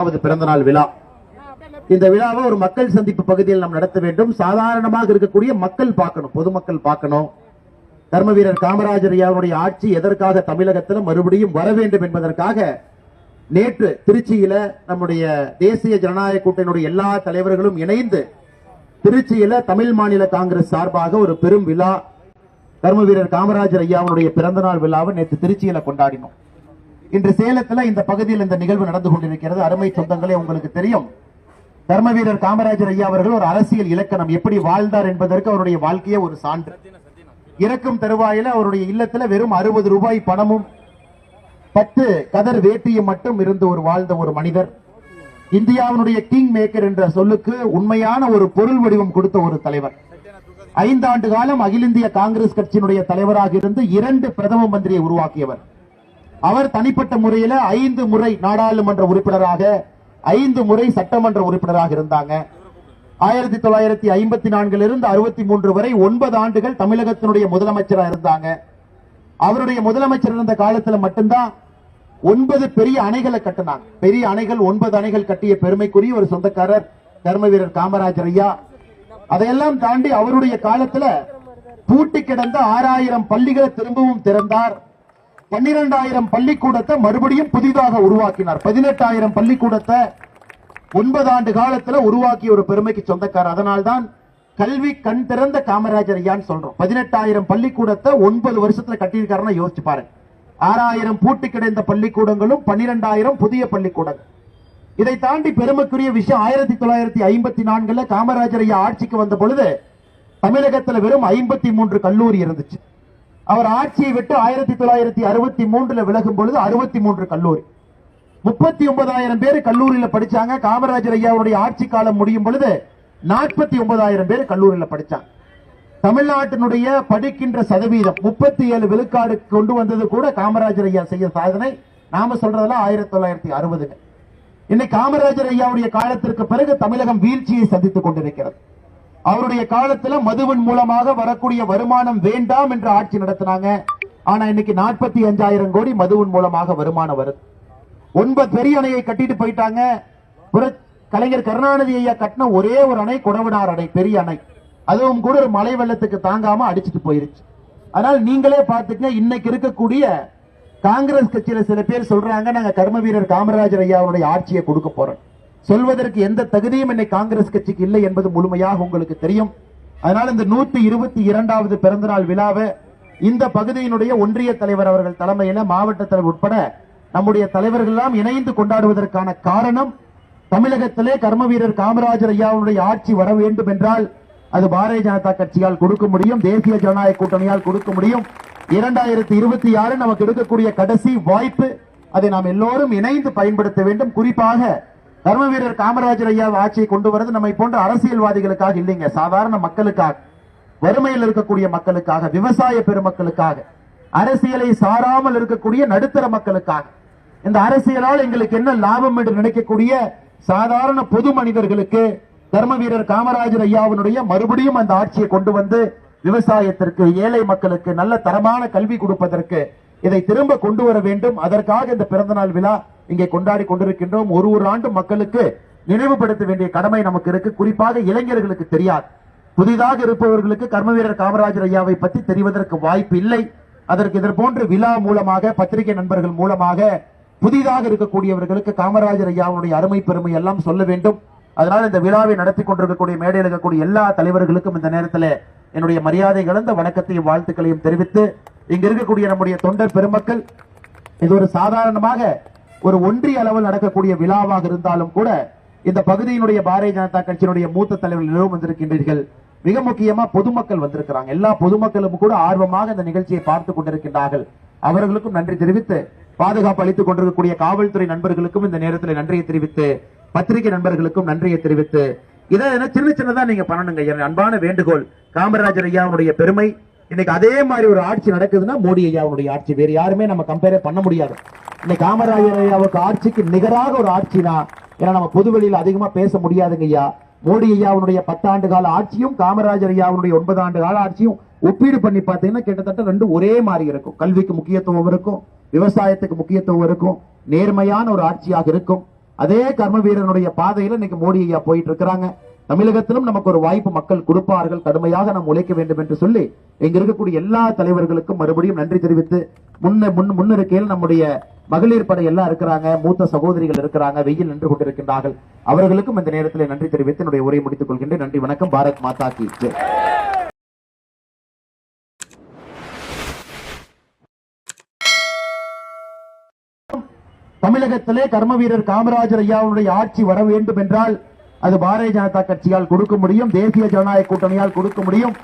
பத்தாவது பிறந்த நாள் விழா. இந்த விழாவை ஒரு மக்கள் சந்திப்பு பகுதியில் நாம் நடத்த வேண்டும். சாதாரணமாக இருக்கக்கூடிய மக்கள் பார்க்கணும் பொதுமக்கள் பார்க்கணும். தர்ம வீரர் காமராஜர் ஐயாவுடைய ஆட்சி எதற்காக தமிழகத்தில் மறுபடியும் வர வேண்டும் என்பதற்காக நேற்று திருச்சியில நம்முடைய தேசிய ஜனநாயக கூட்டணியுடைய எல்லா தலைவர்களும் இணைந்து திருச்சியில தமிழ் மாநில காங்கிரஸ் சார்பாக ஒரு பெரும் விழா தர்ம வீரர் காமராஜர் ஐயாவுடைய பிறந்த நாள் விழாவை நேற்று திருச்சியில கொண்டாடினோம். இன்று சேலத்துல இந்த பகுதியில் இந்த நிகழ்வு நடந்து கொண்டிருக்கிறது. அருமை சொந்தங்களே உங்களுக்கு தெரியும். தர்ம வீரர் காமராஜர் ஐயா அவர்கள் ஒரு அரசியல் இலக்கணம் எப்படி வாழ்ந்தார் என்பதற்கு அவருடைய வாழ்க்கையே ஒரு சான்று. இறக்கும் தருவாயில அவருடைய இல்லத்துல வெறும் அறுபது ரூபாய் பணமும் பத்து கதர் வேட்டியும் மட்டும் இருந்து ஒரு வாழ்ந்த ஒரு மனிதர். இந்தியாவினுடைய கிங் மேக்கர் என்ற சொல்லுக்கு உண்மையான ஒரு பொருள் வடிவம் கொடுத்த ஒரு தலைவர். ஐந்தாண்டு காலம் அகில இந்திய காங்கிரஸ் கட்சியினுடைய தலைவராக இருந்து இரண்டு பிரதம மந்திரியை உருவாக்கியவர். அவர் தனிப்பட்ட முறையில ஐந்து முறை நாடாளுமன்ற உறுப்பினராக ஐந்து முறை சட்டமன்ற உறுப்பினராக இருந்தாங்க. ஆயிரத்தி தொள்ளாயிரத்தி ஐம்பத்தி நான்கில் இருந்து அறுபத்தி மூன்று வரை ஒன்பது ஆண்டுகள் தமிழகத்தினுடைய முதலமைச்சராக இருந்தாங்க. அவருடைய முதலமைச்சர் இருந்த காலத்துல மட்டும்தான் ஒன்பது பெரிய அணைகளை கட்டினாங்க. பெரிய அணைகள் ஒன்பது அணைகள் கட்டிய பெருமைக்குரிய ஒரு சொந்தக்காரர் தர்ம வீரர் காமராஜர் ஐயா. அதையெல்லாம் தாண்டி அவருடைய காலத்துல பூட்டி கிடந்த ஆறாயிரம் பள்ளிகளை திரும்பவும் திறந்தார். பன்னிரெண்டாயிரம் பள்ளிக்கூடத்தை மறுபடியும் புதிதாக உருவாக்கினார். பதினெட்டாயிரம் பள்ளிக்கூடத்தை ஒன்பது ஆண்டு காலத்துல உருவாக்கிய ஒரு பெருமைக்கு சொந்தக்காரர். அதனால்தான் கல்வி கண் திறந்த காமராஜர் ஐயான்னு சொல்றோம். பதினெட்டாயிரம் பள்ளிக்கூடத்தை ஒன்பது வருஷத்துல கட்டியிருக்காருன்னா யோசிச்சு பாருங்க. ஆறாயிரம் பூட்டி கிடைந்த பள்ளிக்கூடங்களும் பன்னிரெண்டாயிரம் புதிய பள்ளிக்கூடங்கள் இதை தாண்டி பெருமைக்குரிய விஷயம் ஆயிரத்தி தொள்ளாயிரத்தி ஐம்பத்தி நான்குல காமராஜர் ஐயா ஆட்சிக்கு வந்த பொழுது தமிழகத்துல வெறும் ஐம்பத்தி மூன்று கல்லூரி இருந்துச்சு. அவர் ஆட்சியை விட்டு ஆயிரத்தி தொள்ளாயிரத்தி அறுபத்தி மூன்றுல விலகும் பொழுது அறுபத்தி மூன்று கல்லூரி. முப்பத்தி ஒன்பதாயிரம் பேர் கல்லூரியில படிச்சாங்க. காமராஜர் ஐயாவுடைய ஆட்சி காலம் முடியும் பொழுது நாற்பத்தி ஒன்பதாயிரம் பேர் கல்லூரியில படிச்சாங்க. தமிழ்நாட்டினுடைய படிக்கின்ற சதவீதம் முப்பத்தி ஏழு விழுக்காடு கொண்டு வந்தது கூட காமராஜர் ஐயா செய்ய சாதனை. நாம சொல்றதெல்லாம் ஆயிரத்தி தொள்ளாயிரத்தி அறுபதுங்க இன்னைக்கு காமராஜர் ஐயாவுடைய காலத்திற்கு பிறகு தமிழகம் வீழ்ச்சியை சந்தித்துக் கொண்டிருக்கிறது. அவருடைய காலத்துல மதுவின் மூலமாக வரக்கூடிய வருமானம் வேண்டாம் என்று ஆட்சி நடத்தினாங்க. ஆனா இன்னைக்கு நாற்பத்தி அஞ்சாயிரம் கோடி மதுவின் மூலமாக வருமானம் வருது. ஒன்பது பெரிய அணையை கட்டிட்டு போயிட்டாங்க. கலைஞர் கருணாநிதி ஐயா கட்டின ஒரே ஒரு அணை குடவனார் அணை பெரிய அணை. அதுவும் கூட ஒரு மழை வெள்ளத்துக்கு தாங்காம அடிச்சிட்டு போயிருச்சு. அதனால் நீங்களே பார்த்துக்கங்க இன்னைக்கு இருக்கக்கூடிய காங்கிரஸ் கட்சியில சில பேர் சொல்றாங்க நாங்க கர்ம வீரர் காமராஜர் ஐயாவுடைய ஆட்சியை கொடுக்க போறோம். சொல்வதற்கு எந்த தகுதியும் என்னை காங்கிரஸ் கட்சிக்கு இல்லை என்பது முழுமையாக உங்களுக்கு தெரியும். அதனால் இந்த நூத்தி இருபத்தி இரண்டாவது பிறந்தநாள் விழாவை இந்த பகுதியினுடைய ஒன்றிய தலைவர் அவர்கள் தலைமையில மாவட்ட தலைவர் உட்பட நம்முடைய தலைவர்கள் எல்லாம் இணைந்து கொண்டாடுவதற்கான காரணம் தமிழகத்திலே கர்ம வீரர் காமராஜர் ஐயாவுடைய ஆட்சி வர வேண்டும் என்றால் அது பாரதிய ஜனதா கட்சியால் கொடுக்க முடியும் தேசிய ஜனநாயக கூட்டணியால் கொடுக்க முடியும். இரண்டாயிரத்தி இருபத்தி ஆறு நமக்கு எடுக்கக்கூடிய கடைசி வாய்ப்பு அதை நாம் எல்லோரும் இணைந்து பயன்படுத்த வேண்டும். குறிப்பாக தர்ம வீரர் காமராஜர் ஐயா ஆட்சியை கொண்டு வரது நம்மை போன்ற அரசியல்வாதிகளுக்காக இல்லைங்க. சாதாரண மக்களுக்காக வறுமையில் இருக்கக்கூடிய மக்களுக்காக விவசாய பெருமக்களுக்காக அரசியலை சாராமல் இருக்கக்கூடிய நடுத்தர மக்களுக்காக. இந்த அரசியலால் எங்களுக்கு என்ன லாபம் என்று நினைக்கக்கூடிய சாதாரண பொது மனிதர்களுக்கு தர்ம வீரர் காமராஜர் ஐயாவினுடைய மறுபடியும் அந்த ஆட்சியை கொண்டு வந்து விவசாயத்திற்கு ஏழை மக்களுக்கு நல்ல தரமான கல்வி கொடுப்பதற்கு இதை திரும்ப கொண்டு வர வேண்டும். அதற்காக இந்த பிறந்தநாள் விழா இங்கே கொண்டாடி கொண்டிருக்கின்றோம். ஒரு ஒரு ஆண்டு மக்களுக்கு நினைவுபடுத்த வேண்டிய கடமை நமக்கு இருக்கு. குறிப்பாக இளைஞர்களுக்கு தெரியாது. புதிதாக இருப்பவர்களுக்கு கர்ம வீரர் காமராஜர் ஐயாவை பற்றி தெரிவதற்கு வாய்ப்பு இல்லை. அதற்கு இதர் போன்ற விழா மூலமாக பத்திரிகை நண்பர்கள் மூலமாக புதிதாக இருக்கக்கூடியவர்களுக்கு காமராஜர் ஐயாவுடைய அருமை பெருமை எல்லாம் சொல்ல வேண்டும். அதனால் இந்த விழாவை நடத்தி கொண்டிருக்கக்கூடிய மேடையில் இருக்கக்கூடிய எல்லா தலைவர்களுக்கும் இந்த நேரத்தில் என்னுடைய மரியாதை கலந்த வணக்கத்தையும் வாழ்த்துக்களையும் தெரிவித்து இங்க இருக்கக்கூடிய நம்முடைய தொண்டர் பெருமக்கள் இது ஒரு சாதாரணமாக ஒரு ஒன்றிய அளவில் நடக்கக்கூடிய விழாவாக இருந்தாலும் கூட இந்த பகுதியினுடைய பாரதிய ஜனதா கட்சியினுடைய மூத்த தலைவர்கள் நிலவும் வந்திருக்கின்றீர்கள். மிக முக்கியமா பொதுமக்கள் வந்திருக்கிறாங்க. எல்லா பொதுமக்களும் கூட ஆர்வமாக இந்த நிகழ்ச்சியை பார்த்து கொண்டிருக்கின்றார்கள். அவர்களுக்கும் நன்றி தெரிவித்து பாதுகாப்பு அளித்துக் கொண்டிருக்கக்கூடிய காவல்துறை நண்பர்களுக்கும் இந்த நேரத்தில் நன்றியை தெரிவித்து பத்திரிகை நண்பர்களுக்கும் நன்றியை தெரிவித்து இதை என்ன சின்ன சின்னதா நீங்க பண்ணணுங்க. அன்பான வேண்டுகோள் காமராஜர் ஐயாவுடைய பெருமை இன்னைக்கு அதே மாதிரி ஒரு ஆட்சி நடக்குதுன்னா மோடி ஐயாவுடைய ஆட்சி. வேறு யாருமே நம்ம கம்பேரே பண்ண முடியாது. இன்னைக்கு காமராஜர் ஐயாவுக்கு ஆட்சிக்கு நிகராக ஒரு ஆட்சினா ஏன்னா நம்ம பொதுவெளியில் அதிகமா பேச முடியாதுங்க ஐயா. மோடி ஐயாவுடைய பத்தாண்டு கால ஆட்சியும் காமராஜர் ஐயாவுடைய ஒன்பது ஆண்டு கால ஆட்சியும் ஒப்பீடு பண்ணி பார்த்தீங்கன்னா கிட்டத்தட்ட ரெண்டு ஒரே மாதிரி இருக்கும். கல்விக்கு முக்கியத்துவம் இருக்கும் விவசாயத்துக்கு முக்கியத்துவம் இருக்கும் நேர்மையான ஒரு ஆட்சியாக இருக்கும். அதே கர்ம வீரனுடைய பாதையில இன்னைக்கு மோடி ஐயா போயிட்டு இருக்கிறாங்க. தமிழகத்திலும் நமக்கு ஒரு வாய்ப்பு மக்கள் கொடுப்பார்கள் கடுமையாக நாம் உழைக்க வேண்டும் என்று சொல்லி இங்க இருக்கக்கூடிய எல்லா தலைவர்களுக்கும் மறுபடியும் நன்றி தெரிவித்து முன்ன முன் முன்னிருக்கையில் நம்முடைய மகளிர் படை எல்லாம் இருக்கிறாங்க மூத்த சகோதரிகள் இருக்கிறாங்க வெயில் நின்று கொண்டிருக்கின்றார்கள். அவர்களுக்கும் இந்த நேரத்தில் நன்றி தெரிவித்து என்னுடைய உரையை முடித்துக் கொள்கின்றேன். நன்றி வணக்கம். பாரத் மாதா கி தமிழகத்திலே கர்ம வீரர் காமராஜர் ஐயாவுடைய ஆட்சி வர வேண்டும் என்றால் அது பாரதிய ஜனதா கட்சியால் கொடுக்க முடியும் தேசிய ஜனநாயக கூட்டணியால் கொடுக்க முடியும்.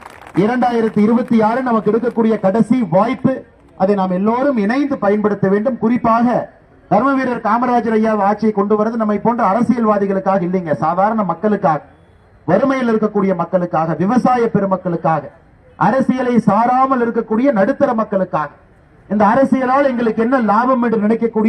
இரண்டாயிரத்தி இருபத்தி ஆறு நமக்கு இருக்கக்கூடிய கடைசி வாய்ப்பு. அதை நாம் எல்லோரும் இணைந்து பயன்படுத்த வேண்டும். குறிப்பாக தர்ம வீரர் காமராஜர் ஐயா ஆட்சியை கொண்டு வரது நம்மை போன்ற அரசியல்வாதிகளுக்காக இல்லைங்க. சாதாரண மக்களுக்காக வறுமையில் இருக்கக்கூடிய மக்களுக்காக விவசாய பெருமக்களுக்காக அரசியலை சாராமல் இருக்கக்கூடிய நடுத்தர மக்களுக்காக. இந்த அரசியலால் எங்களுக்கு என்ன லாபம் என்று நினைக்கக்கூடிய